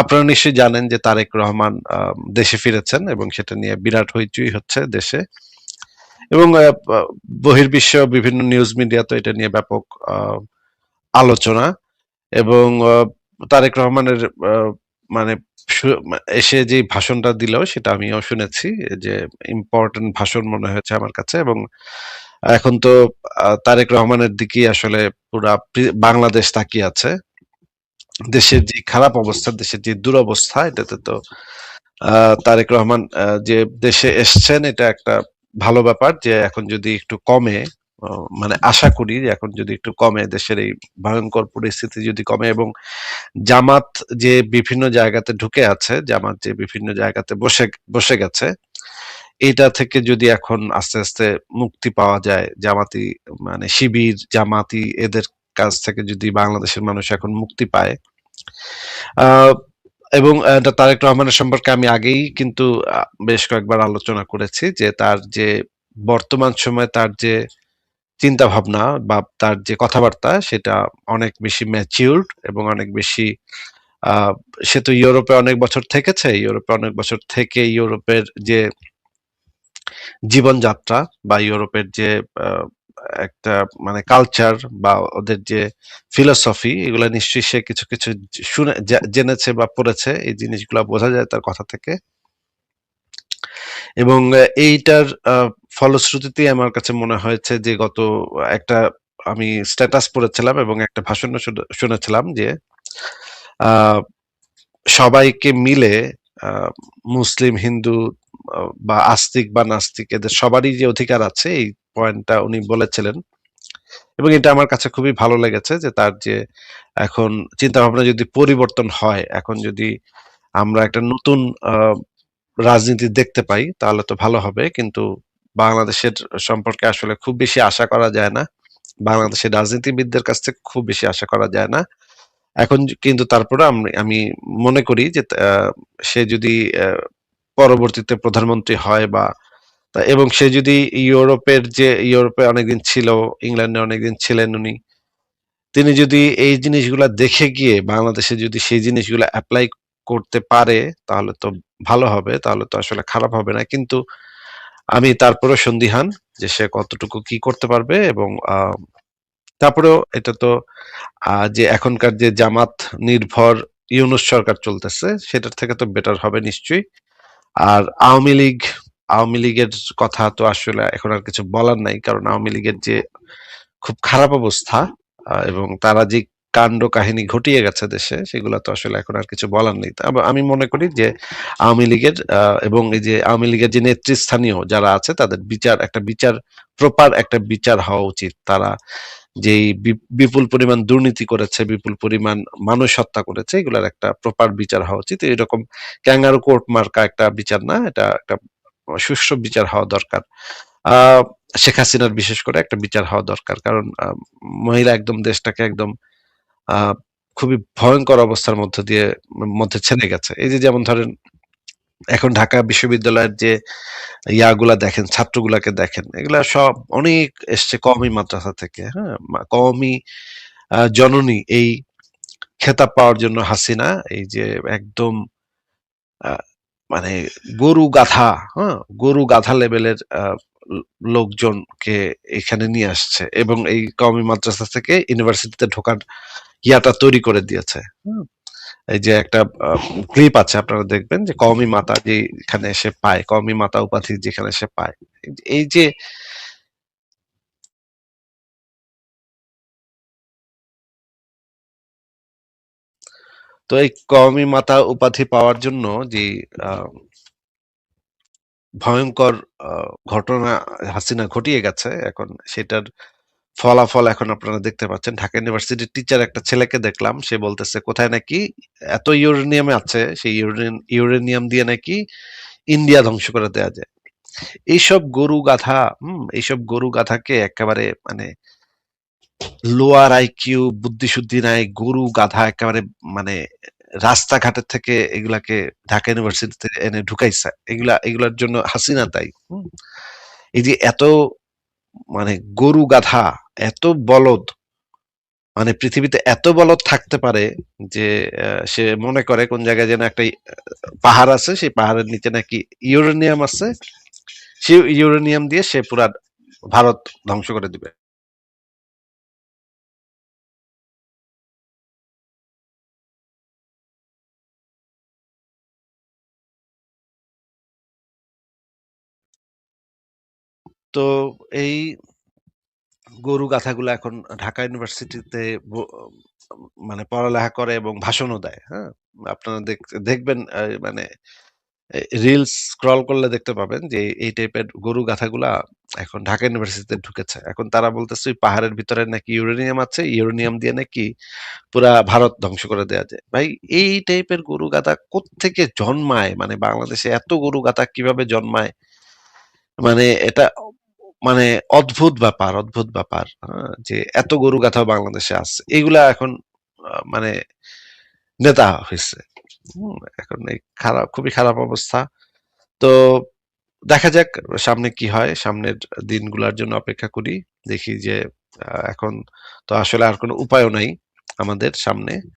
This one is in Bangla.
আপনারা নিশ্চয়ই জানেন যে তারেক রহমান দেশে ফিরেছেন এবং সেটা নিয়ে বিরাট হইচই হচ্ছে দেশে। এবং বহির্বিশ্ব, বিভিন্ন নিউজ মিডিয়া তো এটা নিয়ে ব্যাপক আলোচনা। এবং তারেক রহমানের মানে এসে যে ভাষণটা দিল সেটা আমিও শুনেছি যে ইম্পর্টেন্ট ভাষণ মনে হয়েছে আমার কাছে। এবং এখন তো তারেক রহমানের দিকেই আসলে পুরা বাংলাদেশ তাকিয়ে আছে। দেশের যে খারাপ অবস্থা, দেশের যে দুরবস্থা, এটাতে তো তারেক রহমান যে দেশে এসছেন, এটা একটা ভালো ব্যাপার যে এখন যদি একটু কমে মানে আশা করি এখন যদি একটু কমে, দেশের এই ভয়ঙ্কর পরিস্থিতি যদি কমে এবং জামাত যে বিভিন্ন জায়গাতে ঢুকে আছে, জামাত যে বিভিন্ন জায়গাতে বসে বসে গেছে, এটা থেকে যদি এখন আস্তে আস্তে মুক্তি পাওয়া যায়, জামাতি মানে শিবির, জামাতি এদের কাছ থেকে যদি বাংলাদেশের মানুষ এখন মুক্তি পায়। এবং তারেক রহমানের সম্পর্কে আমি আগেই কিন্তু বেশ কয়েকবার আলোচনা করেছি যে তার যে বর্তমান সময়ে তার যে চিন্তা ভাবনা বা তার যে কথাবার্তা, সেটা অনেক বেশি ম্যাচিউরড এবং অনেক বেশি সে তো ইউরোপে অনেক বছর থেকেছে। ইউরোপে অনেক বছর থেকে ইউরোপের যে জীবনযাত্রা বা ইউরোপের যে একটা মানে কালচার বা ওদের যে ফিলোসফি এগুলো নিশ্চয়ই সে কিছু কিছু শুনে জেনেছে বা পড়েছে এই জিনিসগুলো বোঝা যায় তার কথা থেকে। এবং এইটার আহ, ফলশ্রুতিতেই আমার কাছে মনে হয়েছে যে গত একটা আমি স্ট্যাটাস পড়েছিলাম এবং একটা ভাষণ শুনেছিলাম যে সবাইকে মিলে মুসলিম হিন্দু বা আস্তিক বা নাস্তিক এদের সবারই যে অধিকার আছে, এই পয়েন্টটা উনি বলেছিলেন। এবং এটা আমার কাছে খুবই ভালো লেগেছে যে তার যে এখন চিন্তা ভাবনা যদি পরিবর্তন হয়, এখন যদি আমরা একটা নতুন রাজনীতি দেখতে পাই, তাহলে তো ভালো হবে। কিন্তু বাংলাদেশের সম্পর্কে আসলে খুব বেশি আশা করা যায় না। বাংলাদেশের রাজনীতিবিদদের কাছ থেকে খুব বেশি আশা করা যায় না। এখন কিন্তু তারপরে আমি মনে করি যে সে যদি পরবর্তীতে প্রধানমন্ত্রী হয় বা এবং সে যদি ইউরোপের যে, ইউরোপে অনেকদিন ছিল, ইংল্যান্ডে অনেকদিন ছিলেন উনি, তিনি যদি এই জিনিসগুলো দেখে গিয়ে, বাংলাদেশে যদি সেই জিনিসগুলো অ্যাপ্লাই করতে পারে, তাহলে তো ভালো হবে, তাহলে তো আসলে খারাপ হবে না। কিন্তু আমি তারপরেও সন্দিহান যে সে কতটুকু কি করতে পারবে এবং তারপরেও এটা তো যে এখনকার যে জামাত নির্ভর ইউনুস সরকার চলতেছে, সেটার থেকে তো বেটার হবে নিশ্চয়ই। আর আওয়ামী লীগ, আওয়ামী লীগের কথা তো আসলে এখন আর কিছু বলার নাই, কারণ আওয়ামী লীগের যে খুব খারাপ অবস্থা এবং তারা যে কাণ্ড কাহিনী ঘটিয়ে গেছে দেশে, সেগুলো তো আসলে এখন আর কিছু বলার নেই। আমি মনে করি যে আওয়ামী লীগের এবং এই যে আওয়ামী লীগের যে নেতৃস্থানীয় যারা আছে, তাদের বিচার, একটা বিচার, প্রপার একটা বিচার হওয়া উচিত। তারা যেই বিপুল পরিমাণ দুর্নীতি করেছে, বিপুল পরিমাণ মানুষ হত্যা করেছে, এগুলার একটা প্রপার বিচার হওয়া উচিত। এরকম ক্যাঙ্গারু কোর্ট মার্কা একটা বিচার না, এটা একটা সুষ্ঠু বিচার হওয়া দরকার। শেখ হাসিনার বিশেষ করে একটা বিচার হওয়া দরকার, কারণ মহিলা একদম দেশটাকে একদম খুবই ভয়ঙ্কর অবস্থার মধ্যে দিয়ে, মধ্যে ছেড়ে গেছে। এই যে যেমন ধরেন এখন ঢাকা বিশ্ববিদ্যালয়ের যে ইয়াগুলা দেখেন ছাত্রগুলাকে দেখেন এগুলা সব অনেক এসছে কমই মাদ্রাসা থেকে হ্যাঁ আহ, জননী এই খেতাব পাওয়ার জন্য হাসিনা এই যে একদম মানে গরু গাধা হ্যাঁ গরু গাধা লেভেলের লোকজনকে এখানে নিয়ে আসছে এবং এই কওমি মাদ্রাসা থেকে ইউনিভার্সিটিতে ঢোকার ইয়াটা তৈরি করে দিয়েছে। এই যে একটা ক্লিপ আছে, আপনারা দেখবেন যে কওমি মাতা যে এখানে এসে পায়, কওমি মাতা উপাধি যেখানে এসে পায়। এই যে- তো এই কওমি মাতা উপাধি পাওয়ার জন্য যে ভয়ঙ্কর ঘটনা হাসিনা ঘটিয়ে গেছে, এখন সেটার ফলাফল এখন আপনারা দেখতে পাচ্ছেন। ঢাকা ইউনিভার্সিটির টিচার একটা ছেলেকে দেখলাম, সে বলতেছে, কোথায় নাকি? এত ইউরেনিয়াম আছে, সেই ইউরেন, ইউরেনিয়াম দিয়ে নাকি ইন্ডিয়া ধ্বংস করে দেওয়া যায়। এইসব গরু গাধা, হম, এইসব গরু গাধাকে একেবারে মানে লোয়ার আইকিউ বুদ্ধি শুদ্ধি নাই, গরু গাধা একেবারে মানে রাস্তাঘাটের থেকে এগুলাকে ঢাকা ইউনিভার্সিটিতে এনে ঢুকাইছে। এগুলা, এগুলার জন্য হাসিনা তাই। এই যে এত মানে গরু গাধা এত বলদ মানে পৃথিবীতে এত বলদ থাকতে পারে যে সে মনে করে কোন জায়গায় যেন একটা পাহাড় আছে, সেই পাহাড়ের নিচে নাকি ইউরেনিয়াম আছে, সেই ইউরেনিয়াম দিয়ে সে পুরা ভারত ধ্বংস করে দিবে। তো এই গরু গাথাগুলো এখন ঢাকা ইউনিভার্সিটিতে মানে পড়ালেখা করে এবং ভাষণও দেয় হ্যাঁ? আপনারা দেখ- দেখবেন মানে রিলস স্ক্রল করলে দেখতে পাবেন যে এই টাইপের গরু গাথাগুলা এখন ঢাকা ইউনিভার্সিটিতে ঢুকেছে। এখন তারা বলতেছে, ওই পাহাড়ের ভিতরে নাকি ইউরেনিয়াম আছে ইউরেনিয়াম দিয়ে নাকি পুরা ভারত ধ্বংস করে দেওয়া যায়। ভাই, এই টাইপের গরু গাথা কোত্থেকে জন্মায়? মানে বাংলাদেশে এত গরু গাথা কীভাবে জন্মায়? মানে এটা মানে অদ্ভুত ব্যাপার অদ্ভুত ব্যাপার হ্যাঁ, যে এত গরু গাথা বাংলাদেশে আছে। এগুলা এখন মানে নেতা হয়েছে এখন এই খারাপ খুবই খারাপ অবস্থা। তো দেখা যাক সামনে কি হয় সামনের দিনগুলোর জন্য অপেক্ষা করি দেখি যে এখন তো আসলে আর কোনো উপায়ও নাই আমাদের সামনে।